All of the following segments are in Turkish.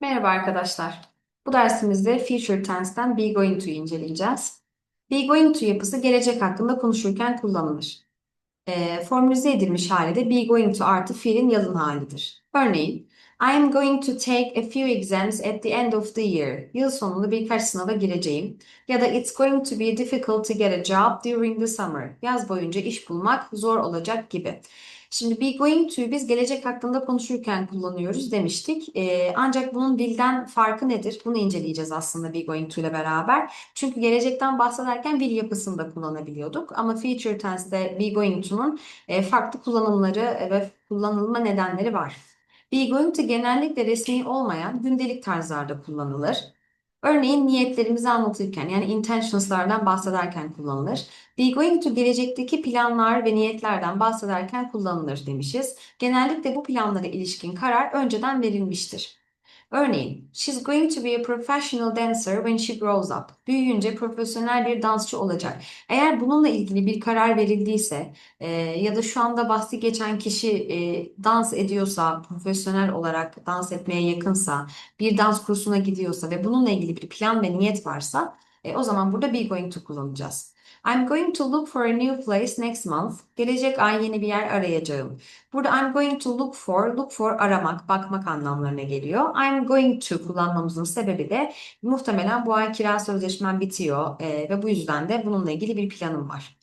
Merhaba arkadaşlar. Bu dersimizde Future Tense'ten be going to'yu inceleyeceğiz. Be going to yapısı gelecek hakkında konuşurken kullanılır. E, formülize edilmiş hali de be going to artı fiilin yalın halidir. Örneğin, I am going to take a few exams at the end of the year. Yıl sonunda birkaç sınava gireceğim. Ya da it's going to be difficult to get a job during the summer. Yaz boyunca iş bulmak zor olacak gibi. Şimdi be going to'yu biz gelecek hakkında konuşurken kullanıyoruz demiştik. Ee, ancak bunun dilden farkı nedir? Bunu inceleyeceğiz aslında be going to ile beraber. Çünkü gelecekten bahsederken will yapısını da kullanabiliyorduk. Ama future tense'de be going to'nun e, farklı kullanımları ve kullanılma nedenleri var. Be going to genellikle resmi olmayan gündelik tarzlarda kullanılır. Örneğin niyetlerimizi anlatırken yani intentions'lardan bahsederken kullanılır. Be going to gelecekteki planlar ve niyetlerden bahsederken kullanılır demişiz. Genellikle bu planlara ilişkin karar önceden verilmiştir. Örneğin, she's going to be a professional dancer when she grows up. Büyüyünce profesyonel bir dansçı olacak. Eğer bununla ilgili bir karar verildiyse e, ya da şu anda bahsi geçen kişi e, dans ediyorsa, profesyonel olarak dans etmeye yakınsa, bir dans kursuna gidiyorsa ve bununla ilgili bir plan ve niyet varsa, e, o zaman burada be going to kullanacağız. I'm going to look for a new place next month. Gelecek ay yeni bir yer arayacağım. Burada I'm going to look for, look for aramak, bakmak anlamlarına geliyor. I'm going to kullanmamızın sebebi de muhtemelen bu ay kira sözleşmem bitiyor e, ve bu yüzden de bununla ilgili bir planım var.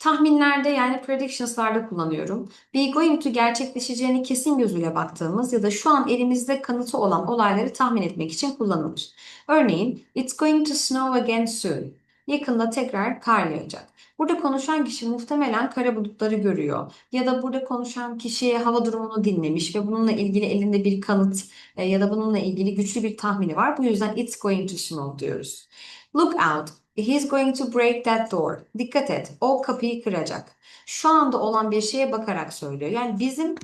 Tahminlerde yani predictions'larda kullanıyorum. Be going to gerçekleşeceğini kesin gözüyle baktığımız ya da şu an elimizde kanıtı olan olayları tahmin etmek için kullanılır. Örneğin, it's going to snow again soon. Yakında tekrar kar yağacak. Burada konuşan kişi muhtemelen kara bulutları görüyor. Ya da burada konuşan kişi hava durumunu dinlemiş ve bununla ilgili elinde bir kanıt e, ya da bununla ilgili güçlü bir tahmini var. Bu yüzden it's going to snow diyoruz. Look out. He's going to break that door. Dikkat et. O kapıyı kıracak. Şu anda olan bir şeye bakarak söylüyor. Yani bizim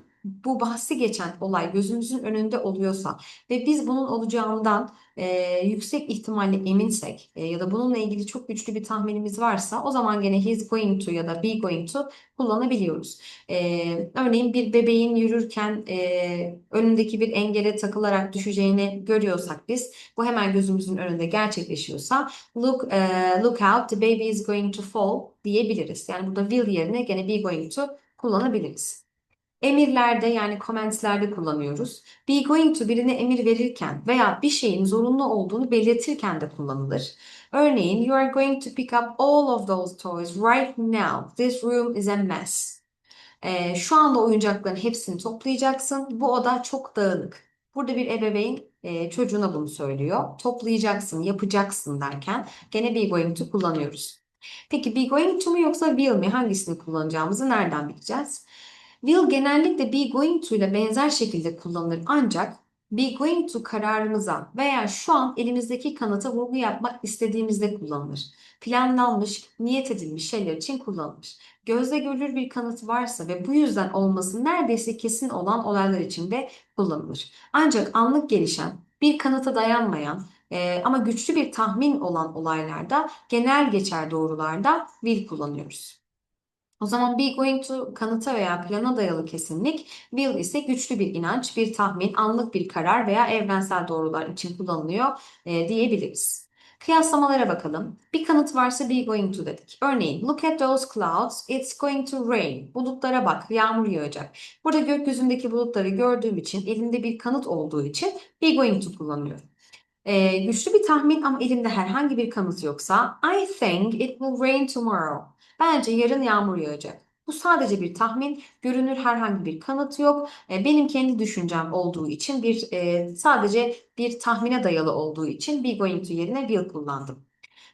bu bahsi geçen olay gözümüzün önünde oluyorsa ve biz bunun olacağından e, yüksek ihtimalle eminsek e, ya da bununla ilgili çok güçlü bir tahminimiz varsa o zaman gene he's going to ya da be going to kullanabiliyoruz. E, örneğin bir bebeğin yürürken e, önündeki bir engele takılarak düşeceğini görüyorsak biz bu hemen gözümüzün önünde gerçekleşiyorsa look, e, look out the baby is going to fall diyebiliriz. Yani burada will yerine gene be going to kullanabiliriz. Emirlerde yani commentslerde kullanıyoruz. Be going to birine emir verirken veya bir şeyin zorunlu olduğunu belirtirken de kullanılır. Örneğin, you are going to pick up all of those toys right now. This room is a mess. Ee, şu anda oyuncakların hepsini toplayacaksın. Bu oda çok dağınık. Burada bir ebeveyn e, çocuğuna bunu söylüyor. Toplayacaksın, yapacaksın derken gene be going to kullanıyoruz. Peki be going to mu yoksa will mi? Hangisini kullanacağımızı nereden bileceğiz? Will genellikle be going to ile benzer şekilde kullanılır ancak be going to kararımıza veya şu an elimizdeki kanıta vurgu yapmak istediğimizde kullanılır. Planlanmış, niyet edilmiş şeyler için kullanılır. Gözle görülür bir kanıt varsa ve bu yüzden olması neredeyse kesin olan olaylar için de kullanılır. Ancak anlık gelişen, bir kanıta dayanmayan e, ama güçlü bir tahmin olan olaylarda genel geçer doğrularda will kullanıyoruz. O zaman be going to kanıta veya plana dayalı kesinlik, will ise güçlü bir inanç, bir tahmin, anlık bir karar veya evrensel doğrular için kullanılıyor e, diyebiliriz. Kıyaslamalara bakalım. Bir kanıt varsa be going to dedik. Örneğin look at those clouds, it's going to rain. Bulutlara bak, yağmur yağacak. Burada gökyüzündeki bulutları gördüğüm için, elimde bir kanıt olduğu için be going to kullanıyorum. Ee, güçlü bir tahmin ama elimde herhangi bir kanıt yoksa I think it will rain tomorrow. Bence yarın yağmur yağacak. Bu sadece bir tahmin, görünür herhangi bir kanıt yok. E, benim kendi düşüncem olduğu için bir e, sadece bir tahmine dayalı olduğu için be going to yerine will kullandım.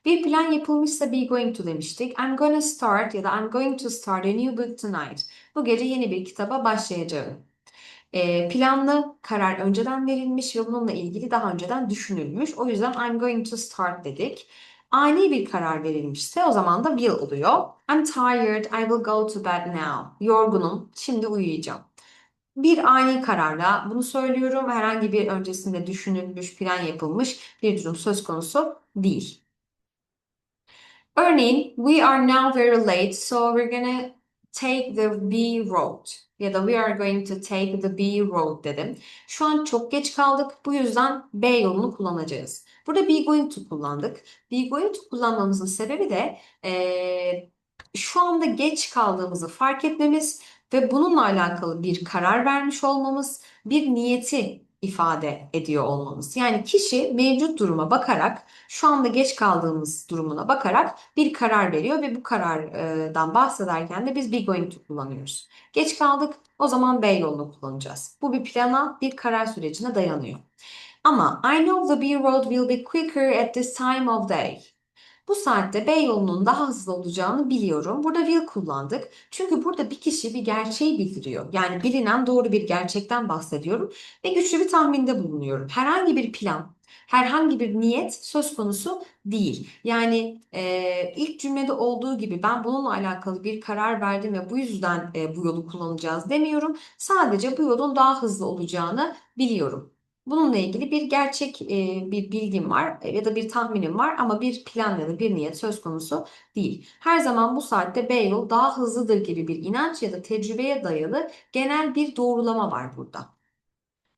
Bir plan yapılmışsa be going to demiştik. I'm gonna start ya da I'm going to start a new book tonight. Bu gece yeni bir kitaba başlayacağım. E, planlı karar önceden verilmiş ve bununla ilgili daha önceden düşünülmüş. O yüzden I'm going to start dedik ani bir karar verilmişse o zaman da will oluyor. I'm tired, I will go to bed now. Yorgunum, şimdi uyuyacağım. Bir ani kararla bunu söylüyorum. Herhangi bir öncesinde düşünülmüş, plan yapılmış bir durum söz konusu değil. Örneğin, we are now very late, so we're gonna take the B road ya da we are going to take the B road dedim. Şu an çok geç kaldık. Bu yüzden B yolunu kullanacağız. Burada be going to kullandık. Be going to kullanmamızın sebebi de eee, şu anda geç kaldığımızı fark etmemiz ve bununla alakalı bir karar vermiş olmamız, bir niyeti ifade ediyor olmamız. Yani kişi mevcut duruma bakarak, şu anda geç kaldığımız durumuna bakarak bir karar veriyor ve bu karardan bahsederken de biz be going kullanıyoruz. Geç kaldık, o zaman B yolunu kullanacağız. Bu bir plana, bir karar sürecine dayanıyor. Ama I know the B road will be quicker at this time of day. Bu saatte B yolunun daha hızlı olacağını biliyorum. Burada will kullandık. Çünkü burada bir kişi bir gerçeği bildiriyor. Yani bilinen doğru bir gerçekten bahsediyorum ve güçlü bir tahminde bulunuyorum. Herhangi bir plan, herhangi bir niyet söz konusu değil. Yani e, ilk cümlede olduğu gibi ben bununla alakalı bir karar verdim ve bu yüzden e, bu yolu kullanacağız demiyorum. Sadece bu yolun daha hızlı olacağını biliyorum. Bununla ilgili bir gerçek e, bir bilgim var e, ya da bir tahminim var ama bir plan ya da bir niyet söz konusu değil. Her zaman bu saatte B daha hızlıdır gibi bir inanç ya da tecrübeye dayalı genel bir doğrulama var burada.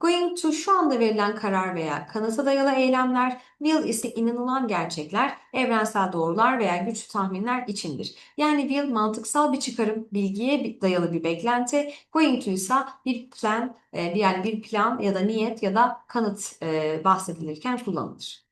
Going to şu anda verilen karar veya kanıta dayalı eylemler, will ise inanılan gerçekler, evrensel doğrular veya güçlü tahminler içindir. Yani will mantıksal bir çıkarım, bilgiye dayalı bir beklenti, going to ise bir plan, e, yani bir plan ya da niyet ya da kanıt e, bahsedilirken kullanılır.